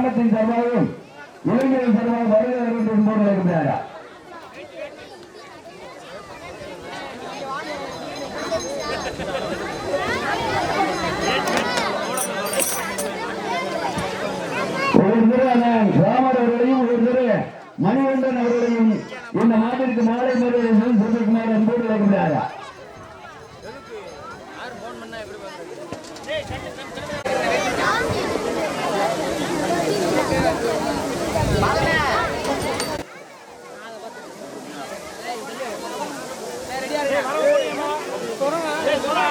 கிராமத்தின் சார்பாகவும் இளைஞர்கள் சார்பாக வருகிறார் என்று என்போடு இருக்கிறாரா ஒரு திரு அண்ணன் ராமர் அவர்களையும் ஒரு திரு மணிகண்டன் அவர்களையும் இந்த மாட்டிற்கு மாலை மரியாதை செலுத்துமாறு என்போடு இருக்கிறாரா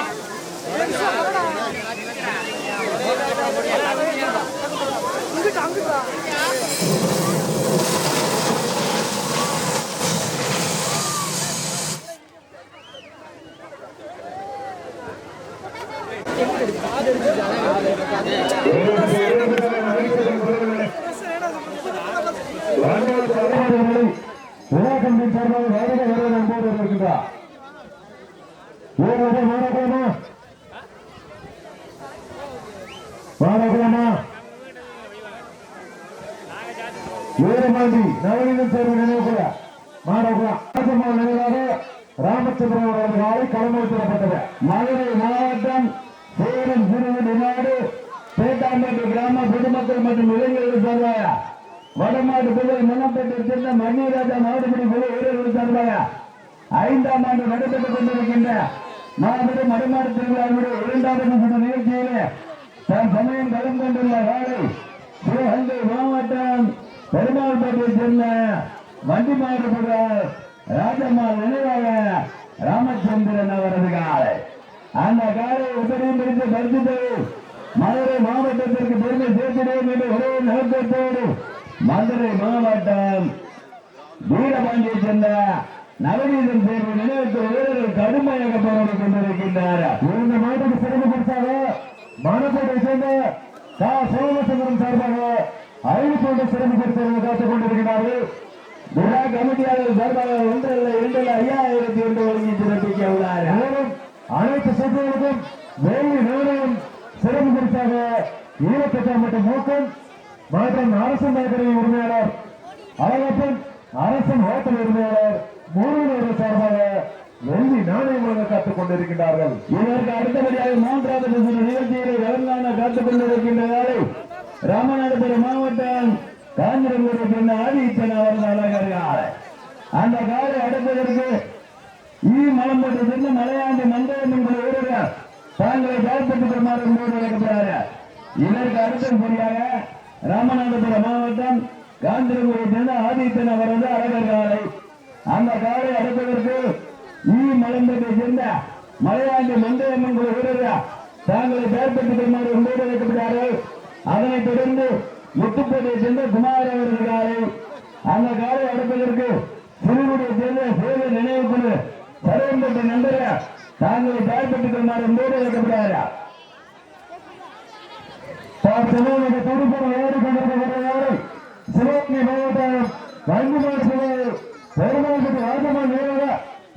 விழாக்கம்பின் சார்பாக வருக வருக என்போடு இருக்கின்றார் ஓடுவதை மாறக்கலாமா மாறக்கலாமா வீரமாண்டி நவநீதம் சேர்வு நினைவு கூட நினைவாக ராமச்சந்திரன் காலை களமளிக்கப்பட்டது மதுரை மாவட்டம் சேலம் கிராம பொதுமக்கள் மற்றும் இளைஞர்கள் வடமாடு புகழ் மன்னப்பேட்டை சேர்ந்த மன்னிராஜா மாவட்டப்படி குழு வீரர்கள் சார்பாக ஐந்தாம் ஆண்டு நடைபெற்றுக் கொண்டிருக்கின்ற மாபெரும் மறுமாறு திருவிழாவுடைய இரண்டாவது சுற்று நிகழ்ச்சியிலே தன் சமயம் கலந்து கொண்டுள்ள காலை சிவகங்கை மாவட்டம் பெருமாள்பேட்டையை சேர்ந்த வண்டி புகழ் ராஜம்மாள் நினைவாக ராமச்சந்திரன் அவரது காலை. அந்த காலை உபரியும் பிடித்து பரிசுத்தது மதுரை மாவட்டத்திற்கு பெருமை சேர்த்திடுவோம் என்று ஒரே நோக்கத்தோடு மதுரை மாவட்டம் வீரபாண்டியை சேர்ந்த நவநீதன் தேர்வு நினைவுக்கு வீரர்கள் கடுமையாக போராடி கொண்டிருக்கின்றார். இந்த மாவட்டத்துக்கு சிறப்பு பரிசாக மானக்கோட்டை சேர்ந்த கா. சோமசுந்தரம் சார்பாக ஐநூத்தி சிறப்பு பரிசாக காத்துக் கொண்டிருக்கிறார்கள். விழா கமிட்டியாளர் சார்பாக ஒன்றல்ல இரண்டல்ல ஐயாயிரத்தி ஒன்று வழங்கி சிறப்பிக்க உள்ளார். மேலும் அனைத்து சொத்துகளுக்கும் வேலி நிறுவனம் சிறப்பு பரிசாக ஈரப்பெற்றார் மற்றும் மூக்கம் மற்றும் அரசன் நகரி உரிமையாளர் அழகப்பன் அரசன் ஹோட்டல் உரிமையாளர் மூணு சார்பாக வெள்ளி நாணயமாக காத்துக் கொண்டிருக்கின்றார்கள். இதற்கு அடுத்தபடியாக மூன்றாவது நிகழ்ச்சியிலே தெலங்கானா காத்துக் கொண்டிருக்கின்ற வேலை ராமநாதபுரம் மாவட்டம் காஞ்சிரங்கூரை பின்ன ஆதித்தன் அவர்கள் அழகர்கள் அந்த காலை அடுப்பதற்கு ஈ மலம்பட்டு சென்று மலையாண்டி மண்டலம் என்கிற வீரர்கள் தாங்களை காத்துக் கொள்ளுமாறு என்பது வழங்கப்படுகிறார் இதற்கு அடுத்தபடியாக ராமநாதபுரம் மாவட்டம் காந்திரபுரத்திலிருந்து ஆதித்தன் அவரது அழகர் காலை. அந்த காலை அடைப்பதற்கு ஈ. மலம்பட்டை சேர்ந்த மலையாண்டி மண்டலம் குழு ஊரில் தாங்களை பயன்படுத்திக் கொள்ளுமாறு என்பது வழங்கப்படுகிறார்கள் அதனைத் தொடர்ந்து முத்துப்பேட்டை சேர்ந்த குமார் அவர்கள் காலை. அந்த காலை அடைப்பதற்கு சிறுகுடியை சேர்ந்த சேவை நினைவு குழு சரவம்பட்டு நண்பர தாங்களை தயார்பட்டுக் கொள்ளுமாறு என்பது வைக்கப்படுகிறார் தற்சமயம் துடுப்பம் ஏறி கொண்டிருக்கிறார்கள் சிவகங்கை மாவட்டம் கங்குமார் சிலை பெருமாள்பட்டு ராஜமான் நேராக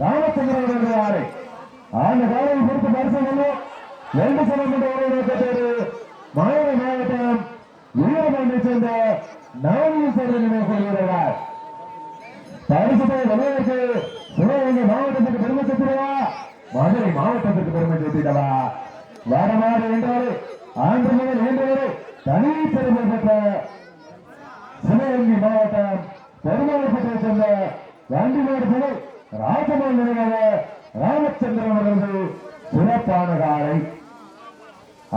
ராமச்சந்திரன் வருகிறார்கள் அந்த காலையை பொறுத்து பரிசீலனை ரெண்டு சமம் ஒரு நோக்கத்தோடு மாவட்டம் வீரபாண்டை சேர்ந்த நவநீஸ்வரர் நினைவு கொள்கிறார் பரிசுத்தை வருவதற்கு சிவகங்கை மாவட்டத்திற்கு பெருமை சேர்த்திடவா? மதுரை மாவட்டத்திற்கு பெருமை சேர்த்திடவா? வடமாறு என்றாரு ஆண்டு முதல் என்றாரு தனி பெருமை பெற்ற சிவகங்கை மாவட்டம் பெருமாளத்தை சேர்ந்த வண்டிமாடு புகழ் ராஜமால் நினைவாக ராமச்சந்திரன் அவர்களது சிறப்பான காலை.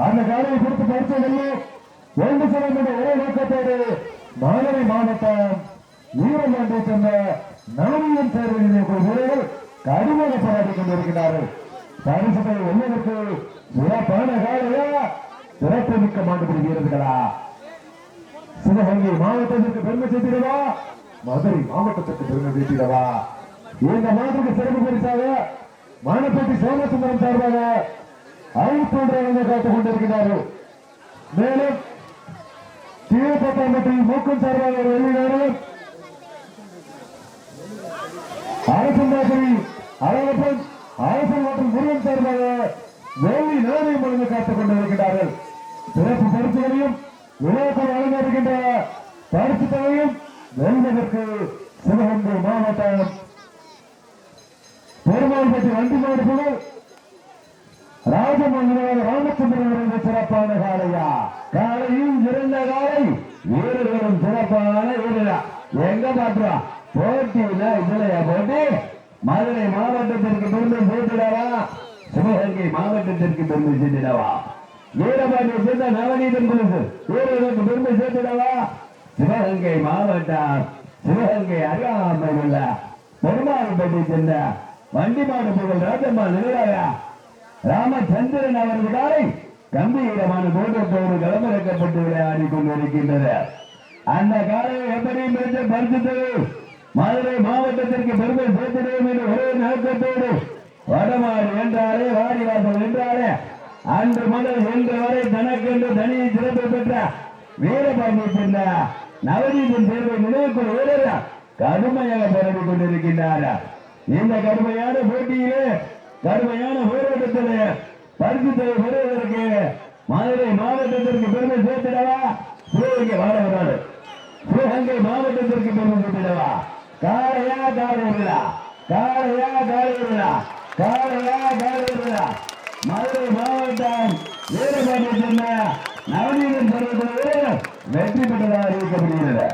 அந்த காலையை குறித்து பரிசீலனை இரண்டு சிலம் என்ற ஒரே நோக்கத்தோடு மதுரை மாவட்டம் ஈரமாண்டை சேர்ந்த நாமியம் தேர்தலில் வீரர்கள் கடுமையாக போராடி கொண்டிருக்கிறார்கள். பரிசுகள் வெல்வதற்கு சிறப்பான காலையா சிறப்புமிக்க மாண்டுபடி வீரர்களா? சிவகங்கை மாவட்டத்திற்கு பெருமை சேர்த்திடவா? மதுரை மாவட்டத்திற்கு பெருமை சேர்த்திடவா? இந்த மாதத்துக்கு சிறப்பு பரிசாக மானப்பட்டி சோமசுந்தரம் சார்பாக ஐநூத்தி காத்துக் கொண்டிருக்கிறார்கள். மேலும் கீழப்பட்டாம்பட்டி மூக்கம் சார்பாக ஒரு வெளியிடாரும் அழகப்பன் அரசன் மற்றும் முருகன் சார்பாக வேலி நாணயம் வழங்க காத்துக் கொண்டிருக்கிறார்கள். சிறப்பு பரிசுகளையும் விளையாட்டு வழங்கியிருக்கின்ற பரிசு தொகையும் வெல்வதற்கு சிவகங்கை மாவட்டம் பெருமாள்பட்டி வண்டி மாடுகள் ராஜமங்கலம் ராமச்சந்திரன் சிறப்பான காலையா காலையும் இருந்த காலை வீரர்களும் சிறப்பான வீரரா. எங்க பாத்துறா போட்டியில இதுலயா போட்டி? மதுரை மாவட்டத்திற்கு பெருமை சேர்த்திடவா சிவகங்கை மாவட்டத்திற்கு பெருமை சேர்த்திடவா வீரபாண்டிய சேர்ந்த நவநீதன் குழுக்கு வீரர்களுக்கு பெருமை சேர்த்துடவா? சிவகங்கை மாவட்டம் சிவகங்கை அருகாமையில் உள்ள பெருமாள்பட்டி சேர்ந்த வண்டிமாடு புகழ் ராஜம்மா நிலையா ராமச்சந்திரன் அவரது காலை கம்பீரமான தோற்றத்தோடு களமிறக்கப்பட்டு விளையாடி கொண்டிருக்கின்றது அந்த காலையை எப்படியும் இருந்து பரிசுத்தது மதுரை மாவட்டத்திற்கு பெருமை சேர்த்திடுவோம் என்று ஒரே நோக்கத்தோடு வடமாடு என்றாலே வாடிவாசல் என்றாலே அன்று முதல் இன்று வரை தனக்கென்று தனியை சிறப்பு பெற்ற வீரபாண்டிய சென்ற நவநீதன் தேர்வை நினைவுக்குள் வீரர் கடுமையாக பரவி கொண்டிருக்கின்றார். இந்த கடுமையான போட்டியிலே கடுமையான போராட்டத்திலே பரிசுத்தை பெறுவதற்கு மதுரை மாவட்டத்திற்கு பெருமை சேர்த்திடவா? சிவகங்கை வாழ சிவகங்கை மாவட்டத்திற்கு பெருமை சேர்த்திடவா? காளையா காலை விழா. காளையா காலை விழா. காளையா மதுரை மாவட்டம் நவநீதன் பருவத்தில் வெற்றி பெற்றதாக அறிவிக்கப்படுகிறது